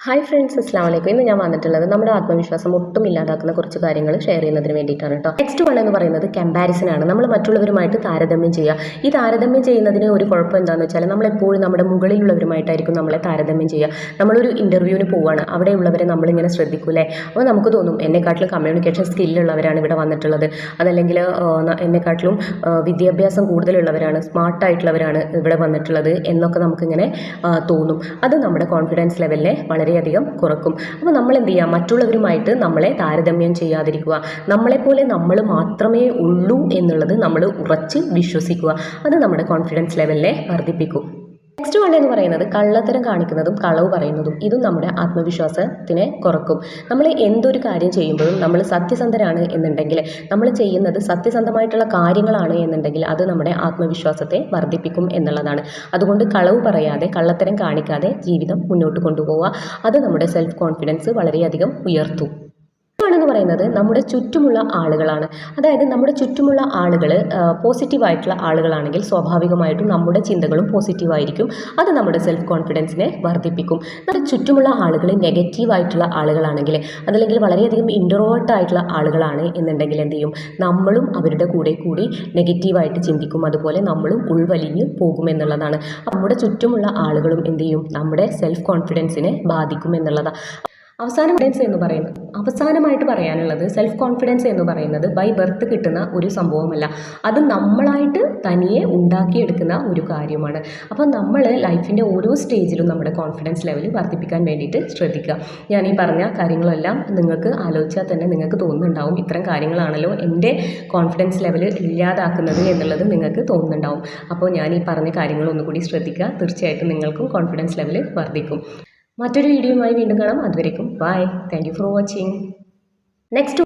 Hi friends അസ്ലാം വലൈക്കും ഇന്ന് ഞാൻ വന്നിട്ടുള്ളത് നമ്മുടെ ആത്മവിശ്വാസം ഒട്ടും ഇല്ലാതാക്കുന്ന കുറച്ച് കാര്യങ്ങൾ ഷെയർ ചെയ്യുന്നതിന് വേണ്ടിയിട്ടാണ് കേട്ടോ നെക്സ്റ്റ് വൺ എന്ന് പറയുന്നത് കമ്പാരിസൺ ആണ്. നമ്മൾ മറ്റുള്ളവരുമായിട്ട് താരതമ്യം ചെയ്യുക. ഈ താരതമ്യം ചെയ്യുന്നതിന് ഒരു കുഴപ്പം എന്താണെന്ന് വെച്ചാൽ നമ്മളെപ്പോഴും നമ്മുടെ മുകളിലുള്ളവരുമായിട്ടായിരിക്കും നമ്മളെ താരതമ്യം ചെയ്യുക. നമ്മളൊരു ഇന്റർവ്യൂവിന് പോവുകയാണ് അവിടെയുള്ളവരെ നമ്മളിങ്ങനെ ശ്രദ്ധിക്കൂലേ അപ്പോൾ നമുക്ക് തോന്നും എന്നെക്കാട്ടിലും കമ്മ്യൂണിക്കേഷൻ സ്കില്ലുള്ളവരാണ് ഇവിടെ വന്നിട്ടുള്ളത്. അതല്ലെങ്കിൽ എന്നെക്കാട്ടിലും വിദ്യാഭ്യാസം കൂടുതലുള്ളവരാണ് സ്മാർട്ടായിട്ടുള്ളവരാണ് ഇവിടെ വന്നിട്ടുള്ളത് എന്നൊക്കെ നമുക്കിങ്ങനെ തോന്നും. അത് നമ്മുടെ കോൺഫിഡൻസ് ലെവലിനെ വളരെയധികം കുറക്കും. അപ്പോൾ നമ്മൾ എന്ത് ചെയ്യുക മറ്റുള്ളവരുമായിട്ട് നമ്മളെ താരതമ്യം ചെയ്യാതിരിക്കുക. നമ്മളെപ്പോലെ നമ്മൾ മാത്രമേ ഉള്ളൂ എന്നുള്ളത് നമ്മൾ ഉറച്ച് വിശ്വസിക്കുക. അത് നമ്മുടെ കോൺഫിഡൻസ് ലെവലിനെ വർദ്ധിപ്പിക്കും. നെക്സ്റ്റ് വൺ എന്ന് പറയുന്നത് കള്ളത്തരം കാണിക്കുന്നതും കളവ് പറയുന്നതും ഇതും നമ്മുടെ ആത്മവിശ്വാസത്തിനെ കുറക്കും. നമ്മൾ എന്തൊരു കാര്യം ചെയ്യുമ്പോഴും നമ്മൾ സത്യസന്ധരാണ് എന്നുണ്ടെങ്കിൽ നമ്മൾ ചെയ്യുന്നത് സത്യസന്ധമായിട്ടുള്ള കാര്യങ്ങളാണ് എന്നുണ്ടെങ്കിൽ അത് നമ്മുടെ ആത്മവിശ്വാസത്തെ വർദ്ധിപ്പിക്കും എന്നുള്ളതാണ്. അതുകൊണ്ട് കളവ് പറയാതെ കള്ളത്തരം കാണിക്കാതെ ജീവിതം മുന്നോട്ട് കൊണ്ടുപോവുക. അത് നമ്മുടെ സെൽഫ് കോൺഫിഡൻസ് വളരെയധികം ഉയർത്തും. ആണെന്ന് പറയുന്നത് നമ്മുടെ ചുറ്റുമുള്ള ആളുകളാണ്. അതായത് നമ്മുടെ ചുറ്റുമുള്ള ആളുകൾ പോസിറ്റീവായിട്ടുള്ള ആളുകളാണെങ്കിൽ സ്വാഭാവികമായിട്ടും നമ്മുടെ ചിന്തകളും പോസിറ്റീവായിരിക്കും. അത് നമ്മുടെ സെൽഫ് കോൺഫിഡൻസിനെ വർദ്ധിപ്പിക്കും. നമ്മുടെ ചുറ്റുമുള്ള ആളുകൾ നെഗറ്റീവായിട്ടുള്ള ആളുകളാണെങ്കിൽ അതല്ലെങ്കിൽ വളരെയധികം ഇൻട്രോവേർട്ട് ആയിട്ടുള്ള ആളുകളാണ് എന്നുണ്ടെങ്കിൽ എന്ത് ചെയ്യും? നമ്മളും അവരുടെ കൂടെ കൂടി നെഗറ്റീവായിട്ട് ചിന്തിക്കും. അതുപോലെ നമ്മളും ഉൾവലിഞ്ഞ് പോകുമെന്നുള്ളതാണ് നമ്മുടെ ചുറ്റുമുള്ള ആളുകളും എന്ത് ചെയ്യും? നമ്മുടെ സെൽഫ് കോൺഫിഡൻസിനെ ബാധിക്കും എന്നുള്ളതാണ് അവസാന എന്ന് പറയുന്നത് അവസാനമായിട്ട് പറയാനുള്ളത് സെൽഫ് കോൺഫിഡൻസ് എന്ന് പറയുന്നത് ബൈ ബർത്ത് കിട്ടുന്ന ഒരു സംഭവമല്ല. അത് നമ്മളായിട്ട് തനിയെ ഉണ്ടാക്കിയെടുക്കുന്ന ഒരു കാര്യമാണ്. അപ്പോൾ നമ്മൾ ലൈഫിന്റെ ഓരോ സ്റ്റേജിലും നമ്മുടെ കോൺഫിഡൻസ് ലെവൽ വർദ്ധിപ്പിക്കാൻ വേണ്ടിയിട്ട് ശ്രദ്ധിക്കുക. ഞാൻ ഈ പറഞ്ഞ കാര്യങ്ങളെല്ലാം നിങ്ങൾക്ക് ആലോചിച്ചാൽ തന്നെ നിങ്ങൾക്ക് തോന്നുന്നുണ്ടാവും. ഇത്തരം കാര്യങ്ങളാണല്ലോ എന്റെ കോൺഫിഡൻസ് ലെവൽ ഇല്ലാതാക്കുന്നത് എന്നുള്ളത് നിങ്ങൾക്ക് തോന്നുന്നുണ്ടാവും. അപ്പോൾ ഞാൻ ഈ പറഞ്ഞ കാര്യങ്ങൾ ഒന്നുകൂടി ശ്രദ്ധിക്കുക. തീർച്ചയായിട്ടും നിങ്ങൾക്കും കോൺഫിഡൻസ് ലെവൽ വർദ്ധിക്കും. മറ്റൊരു വീഡിയോയുമായി വീണ്ടും കാണാം. അതുവരേക്കും bye thank for watching next